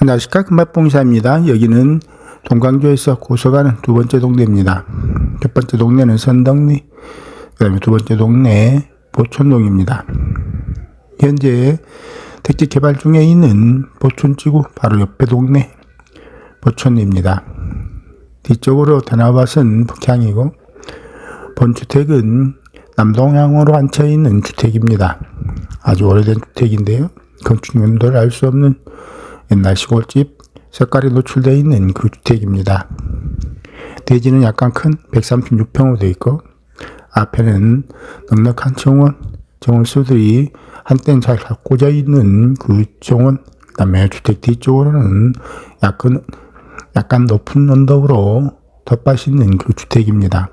안녕하십니까 금박봉사입니다. 여기는 동강조에서 고서가는 두 번째 동네입니다. 첫 번째 동네는 선덕리, 그 다음에 두 번째 동네 보촌동입니다. 현재 택지 개발 중에 있는 보촌지구 바로 옆에 동네 보촌입니다. 뒤쪽으로 대나밭은 북향이고 본주택은 남동향으로 앉혀있는 주택입니다. 아주 오래된 주택인데요. 건축 연도를 알 수 없는 옛날 시골집 색깔이 노출되어 있는 그 주택입니다. 대지는 약간 큰 136평으로 되어 있고 앞에는 넉넉한 정원, 정원수들이 한때는 잘 가꾸어져 있는 그 정원 그 다음에 주택 뒤쪽으로는 약간 약간 높은 언덕으로 덧밭이 있는 그 주택입니다.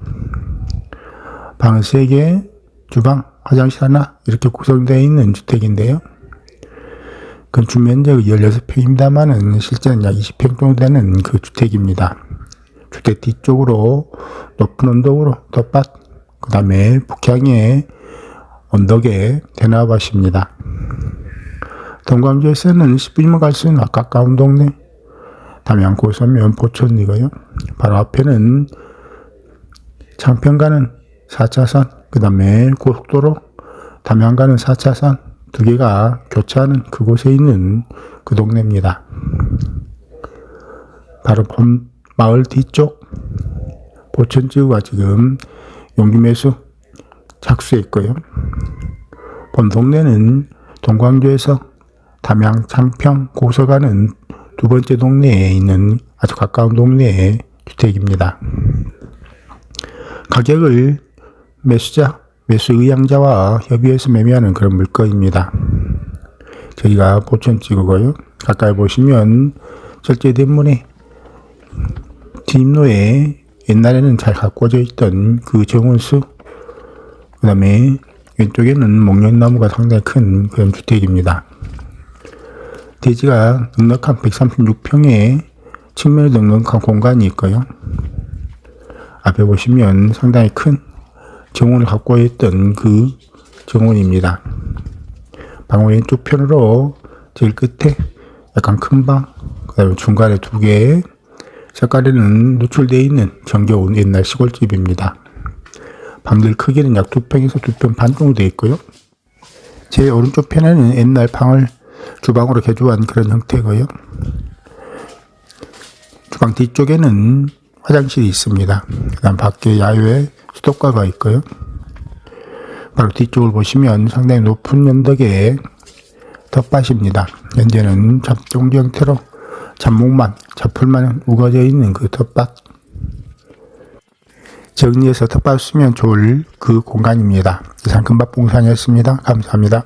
방 3개, 주방, 화장실 하나 이렇게 구성되어 있는 주택인데요. 건축 면적이 16평입니다만은 실제는 약 20평 정도 되는 그 주택입니다. 주택 뒤쪽으로 높은 언덕으로 덧밭, 그 다음에 북향의 언덕에 대나밭입니다. 동광주에서는 10분이면 갈 수 있는 가까운 동네, 담양 고서면 보천이고요. 바로 앞에는 창평 가는 4차선, 그 다음에 고속도로, 담양 가는 4차선, 두 개가 교차하는 그곳에 있는 그 동네입니다. 바로 본 마을 뒤쪽 보천지구가 지금 용기매수 착수해 있고요. 본 동네는 동광주에서 담양 창평 고서가는 두 번째 동네에 있는 아주 가까운 동네의 주택입니다. 가격을 매수자 매수 의향자와 협의해서 매매하는 그런 물건입니다. 저희가 보천 찍고요. 가까이 보시면 절제 대문에 뒷로에 옛날에는 잘 가꿔져 있던 그 정원수 그 다음에 왼쪽에는 목련나무가 상당히 큰 그런 주택입니다. 대지가 넉넉한 136평에 측면에 넉넉한 공간이 있고요. 앞에 보시면 상당히 큰 정원을 갖고 있던 그 정원입니다. 방 왼쪽 편으로 제일 끝에 약간 큰 방, 그 다음에 중간에 두 개, 색깔에는 노출되어 있는 정겨운 옛날 시골집입니다. 방들 크기는 약두 평에서 두평반 정도 되어 있고요. 제 오른쪽 편에는 옛날 방을 주방으로 개조한 그런 형태고요. 주방 뒤쪽에는 화장실이 있습니다. 그 다음 밖에 야외 수도가가 있고요. 바로 뒤쪽을 보시면 상당히 높은 연덕의 텃밭입니다. 현재는 잡종기 형태로 잡목만, 잡풀만 우거져 있는 그 텃밭. 정리해서 텃밭 쓰면 좋을 그 공간입니다. 이상 금박봉산이었습니다. 감사합니다.